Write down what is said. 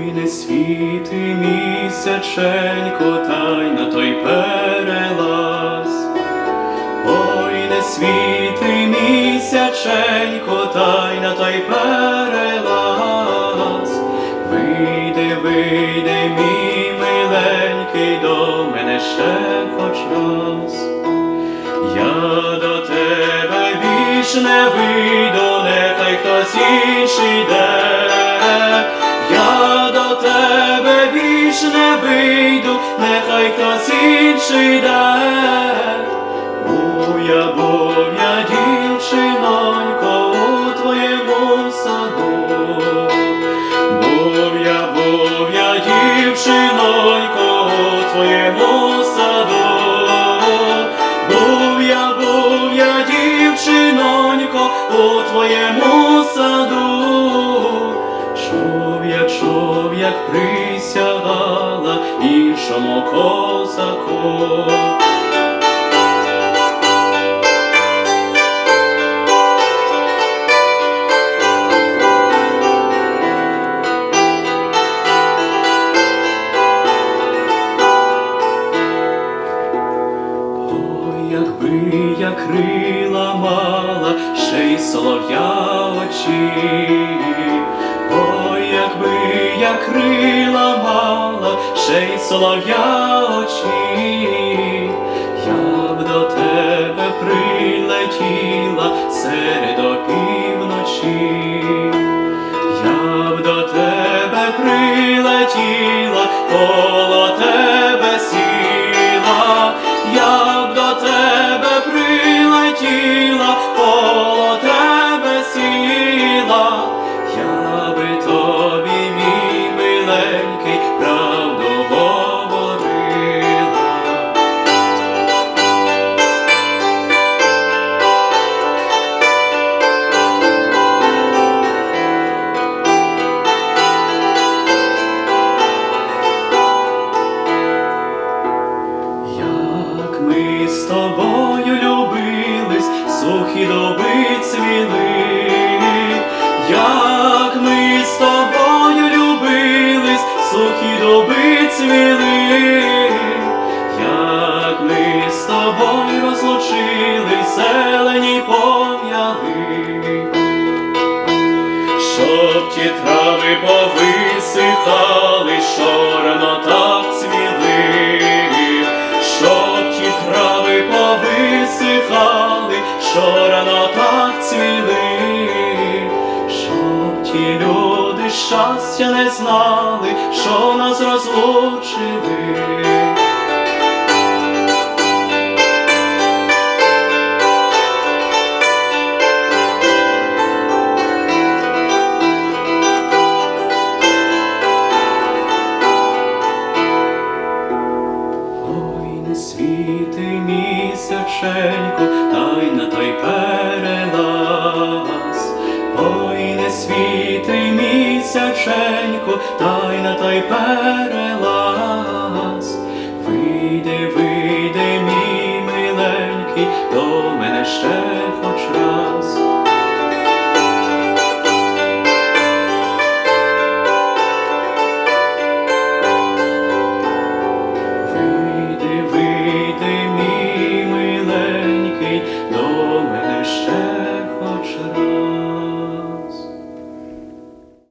Не світи місяченько, та й на той перелаз. Ой, не світи місяченько, та й на той перелаз. Вийди, вийди, мій миленький, до мене ще хоч раз. Я до тебе більш не вийду, нехай хтось інший йде. Хтось інший йде. Буя, буя, дівчинонько, у твоєму саду. Буя, буя, дівчинонько, у твоєму саду. Буя, буя, дівчинонько, у твоєму саду. Чув я, чув, як присягала іншому козаку. Якби я крила мала, ще й солов'я очі. Ой, я крила мала, ще й солов'я очі. Я б до тебе прилетіла сухі цвіли, як ми з тобою розлучили зелені пом'яли. Щоб ті трави повисихали, що щастя не знали, що нас розлучили. Ой, не світи місяченько, та й на той перелаз. Ой, не світи місяченько, шляху, тайна та й перелаз. Вийди, вийди, мій миленький, до мене ще хоч раз.